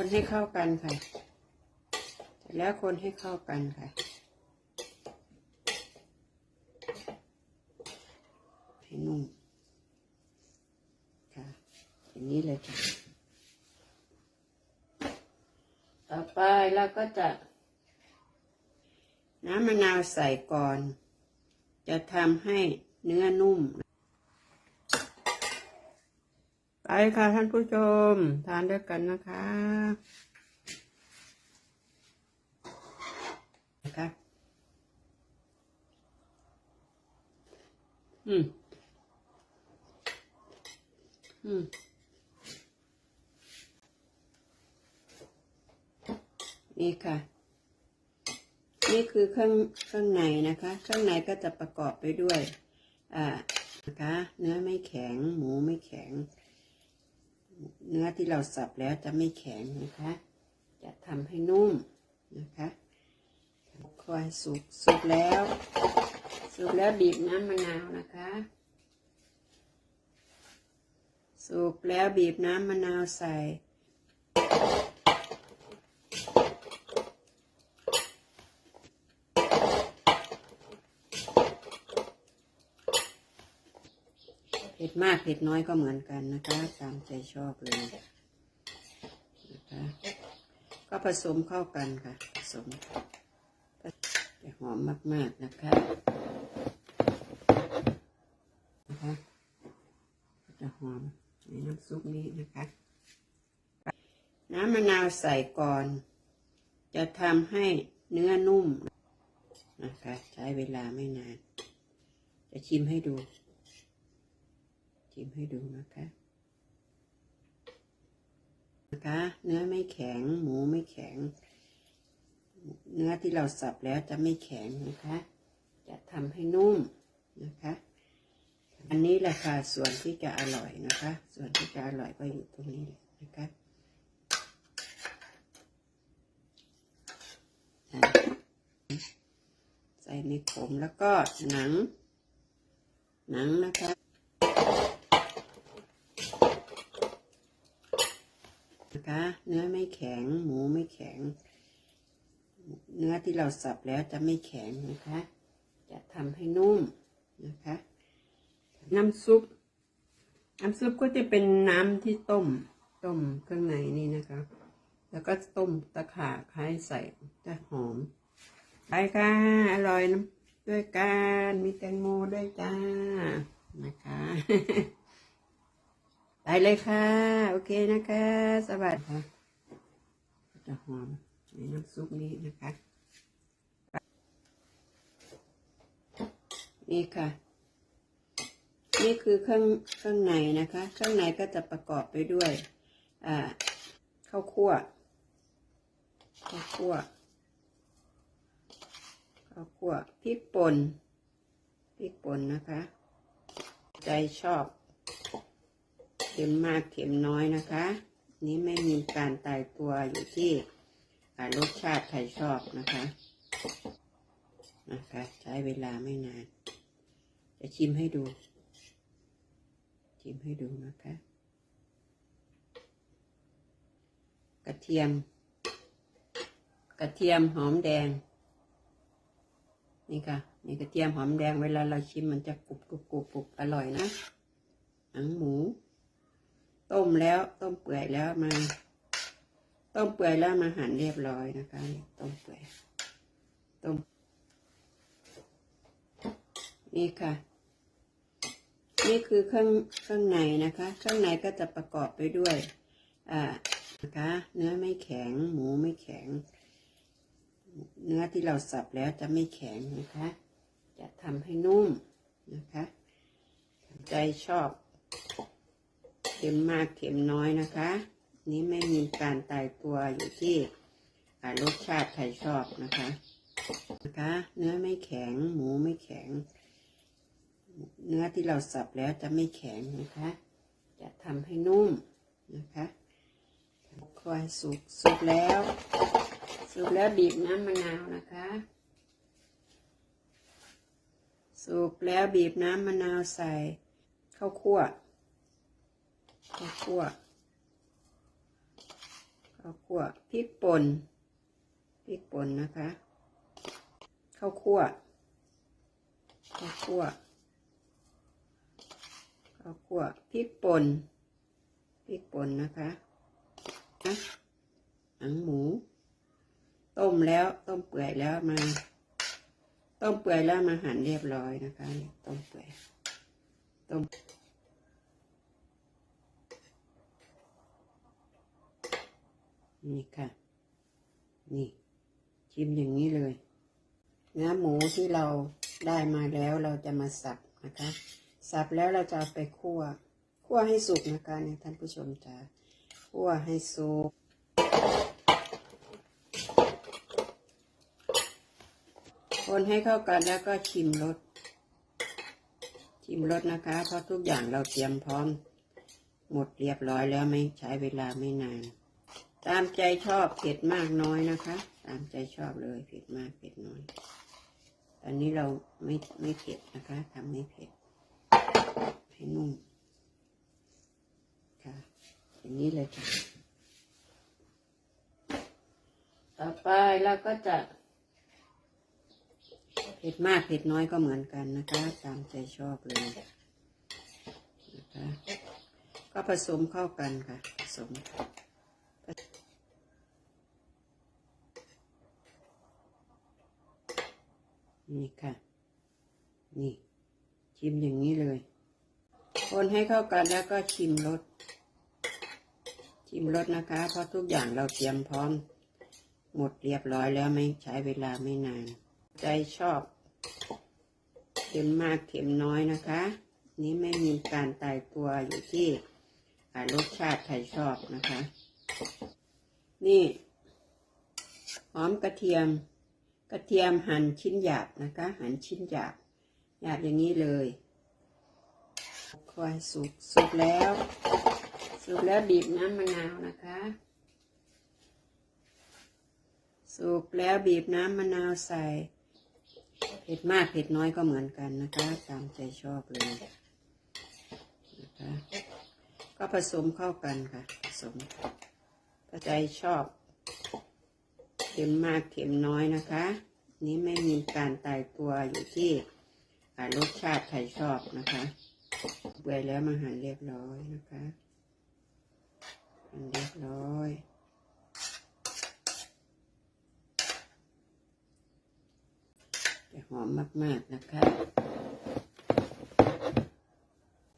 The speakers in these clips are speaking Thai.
คนให้เข้ากันค่ะ เสร็จแล้วคนให้เข้ากันค่ะให้นุ่มค่ะอย่างนี้เลยค่ะ ต่อไปเราก็จะ น้ำมะนาวใส่ก่อน จะทำให้เนื้อนุ่ม ไปค่ะท่านผู้ชม ทานด้วยกันนะคะนะคะอืม อืมนี่ค่ะ นี่คือเครื่องเครื่องในนะคะเครื่องในก็จะประกอบไปด้วย อ่านะคะ เนื้อไม่แข็ง หมูไม่แข็ง เนื้อที่เราสับแล้วจะไม่แข็งนะคะ จะทำให้นุ่มนะคะคอยสุกสุกแล้ว สุกแล้วบีบน้ำมะนาวนะคะ สุกแล้วบีบน้ำมะนาวใส่ ผ็ดมากเผ็ดน้อยก็เหมือนกันนะคะตามใจชอบเลยนะคะก็ผสมเข้ากันค่ะ ผสมจะหอมมาก ๆ นะคะนะคะจะหอมในน้ำซุปนี้นะคะ น้ำมะนาวใส่ก่อน จะทำให้เนื้อนุ่มนะคะ ใช้เวลาไม่นาน จะชิมให้ดู ชิมให้ดูนะคะ นะคะ เนื้อไม่แข็ง หมูไม่แข็ง เนื้อที่เราสับแล้วจะไม่แข็งนะคะ จะทำให้นุ่มนะคะ อันนี้แหละค่ะส่วนที่จะอร่อยนะคะ ส่วนที่จะอร่อยก็อยู่ตรงนี้นะคะอะใส่ในขมแล้วก็หนัง หนังนะคะ นะคะ เนื้อไม่แข็ง หมูไม่แข็ง เนื้อที่เราสับแล้วจะไม่แข็งนะคะ จะทำให้นุ่มนะคะ น้ำซุป น้ำซุปก็จะเป็นน้ำที่ต้ม ต้มเครื่องในนี่นะคะ แล้วก็ต้มตะขาบให้ใส่จะหอม ไปค่ะ อร่อยน้ำด้วยกัน มีแตงโมด้วยจ้า นะคะ เลยค่ะ โอเคนะคะ สวัสดีค่ะจะหอมในน้ำซุปนี้นะคะ นี่ค่ะ นี่คือเครื่องเครื่องในนะคะ เครื่องในก็จะประกอบไปด้วยข้าวคั่วข้าวคั่วข้าวคั่วพริกป่นพริกป่นนะคะ ใจชอบ ค็มมากเค็มน้อยนะคะ นี้ไม่มีการตายตัวอยู่ที่รสชาติใครชอบนะคะนะคะ ใช้เวลาไม่นาน จะชิมให้ดู ชิมให้ดูนะคะ กระเทียม กระเทียมหอมแดง นี่ค่ะ นี่กระเทียมหอมแดงเวลาเราชิมมันจะกรุบกรุบกรุบกรุบอร่อยนะหนังหมู ต้มแล้วต้มเปื่อยแล้วมา ต้มเปื่อยแล้วมาหั่นเรียบร้อยนะคะ ต้มเปื่อยต้ม นี่ค่ะ นี่คือเครื่องเครื่องในนะคะเครื่องในก็จะประกอบไปด้วยอ่านะคะเนื้อไม่แข็ง หมูไม่แข็ง เนื้อที่เราสับแล้วจะไม่แข็งนะคะ จะทำให้นุ่มนะคะ ใจชอบ เค็มมากเค็มน้อยนะคะ นี้ไม่มีการตายตัวอยู่ที่อ่ารสชาติใครชอบนะคะนะคะ เนื้อไม่แข็ง หมูไม่แข็ง เนื้อที่เราสับแล้วจะไม่แข็งนะคะ จะทำให้นุ่มนะคะคอยสุกสุกแล้ว สุกแล้วบีบน้ำมะนาวนะคะ สุกแล้วบีบน้ำมะนาวใส่ข้าวคั่ว ข้าวคั่วข้าวคั่วพริกป่นพริกป่นนะคะข้าวคั่วข้าวคั่วข้าวคั่วพริกป่นพริกป่นนะคะหนังหมู ต้มแล้วต้มเปื่อยแล้วมา ต้มเปื่อยแล้วมาหั่นเรียบร้อยนะคะ ต้มเปื่อยต้ม นี่ค่ะ นี่ชิมอย่างนี้เลยเนื้อหมูที่เราได้มาแล้วเราจะมาสับนะคะ สับแล้วเราจะเอาไปคั่ว คั่วให้สุกนะคะเนี่ยท่านผู้ชมจ๋าคั่วให้สุกคนให้เข้ากันแล้วก็ชิมรสชิมรสนะคะ เพราะทุกอย่างเราเตรียมพร้อม หมดเรียบร้อยแล้วไม่ใช้เวลาไม่นาน ตามใจชอบเผ็ดมากน้อยนะคะ ตามใจชอบเลยเผ็ดมากเผ็ดน้อย ตอนนี้เราไม่ไม่เผ็ดนะคะทำไม่เผ็ดให้นุ่มค่ะ อย่างนี้เลยค่ะ ต่อไปเราก็จะเผ็ดมากเผ็ดน้อยก็เหมือนกันนะคะ ตามใจชอบเลยนะคะ ก็ผสมเข้ากันค่ะผสม นี่ค่ะ นี่ ชิมอย่างนี้เลย คนให้เข้ากันแล้วก็ชิมรส ชิมรสนะคะ เพราะทุกอย่างเราเตรียมพร้อม หมดเรียบร้อยแล้วไม่ใช้เวลาไม่นาน ใจชอบเค็มมากเค็มน้อยนะคะ นี้ไม่มีการตายตัวอยู่ที่รสชาติใครชอบนะคะ นี่ หอมกระเทียม กระเทียมหั่นชิ้นหยาบนะคะ หั่นชิ้นหยาบหยาบอย่างนี้เลยควายสุกสุกแล้วสุกแล้วบีบน้ำมะนาวนะคะ สุกแล้วบีบน้ำมะนาวใส่เผ็ดมากเผ็ดน้อยก็เหมือนกันนะคะ ตามใจชอบเลยนะคะก็ผสมเข้ากันค่ะ ผสมก็ใจชอบ ค็มมากเค็มน้อยนะคะ นี้ไม่มีการตายตัวอยู่ที่รสชาติใครชอบนะคะเปื่อแล้วมาหั่นเรียบร้อยนะคะหั่นเรียบร้อยจะหอมมาก ๆ นะคะ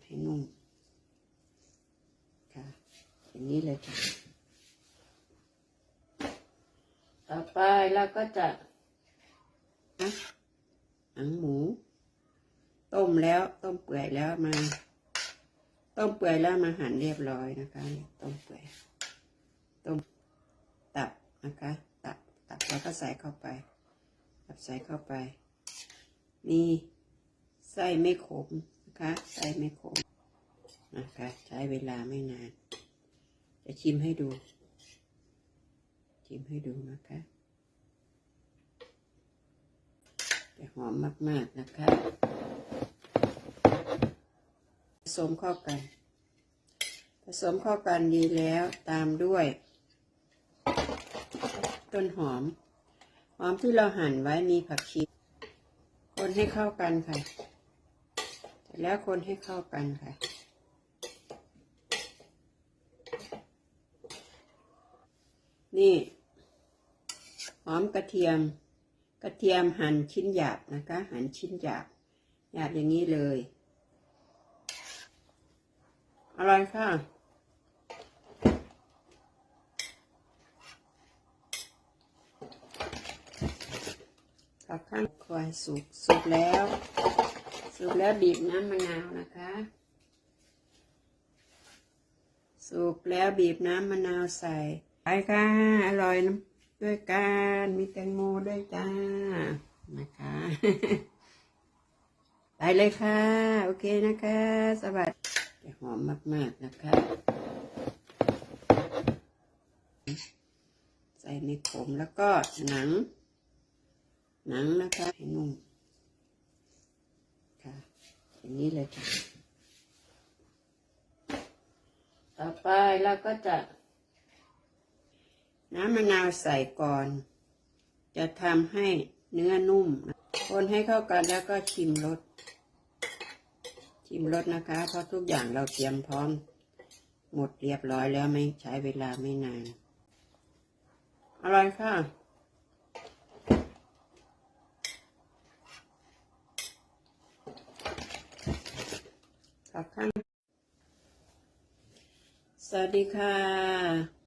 ให้นุ่มค่ะอย่างนี้เลยค่ะ ต่อไป เราก็จะนะหนังหมู ต้มแล้ว ต้มเปื่อยแล้วมา ต้มเปื่อยแล้วมาหั่นเรียบร้อยนะคะ ต้มเปื่อย ต้มตับนะคะ ตับ ตับแล้วก็ใส่เข้าไป ตับใส่เข้าไป มีไส้ไม่ขมนะคะ ไส้ไม่ขมนะคะ ใช้เวลาไม่นาน จะชิมให้ดู ชิมให้ดูนะคะ จะ หอมมาก ๆ นะคะผสมเข้ากัน ผสมเข้ากันดีแล้วตามด้วย ต้นหอม หอมที่เราหั่นไว้มีผักชีคนให้เข้ากันค่ะ แล้วคนให้เข้ากันค่ะนี่ หอมกระเทียม กระเทียมหั่นชิ้นหยาบนะคะ หั่นชิ้นหยาบหยาบอย่างนี้เลย อร่อยค่ะ ผักข้างควายสุกสุกแล้ว สุกแล้วบีบน้ำมะนาวนะคะ สุกแล้วบีบน้ำมะนาวใส่ไปค่ะ อร่อยน้ำ ด้วยกันมีแตงโมด้วยจ้า นะคะ ไปเลยค่ะ โอเคนะคะ สวัสดีหอมมาก ๆ นะคะ ใส่ในขมแล้วก็หนัง หนังนะคะให้นุ่มค่ะ อย่างนี้เลยค่ะ ต่อไปเราก็จะ น้ำมะนาวใส่ก่อน จะทำให้เนื้อนุ่ม คนให้เข้ากันแล้วก็ชิมรส ชิมรสนะคะ เพราะทุกอย่างเราเตรียมพร้อม หมดเรียบร้อยแล้วไม่ใช้เวลาไม่นาน อร่อยค่ะขอบคุณสวัสดีค่ะ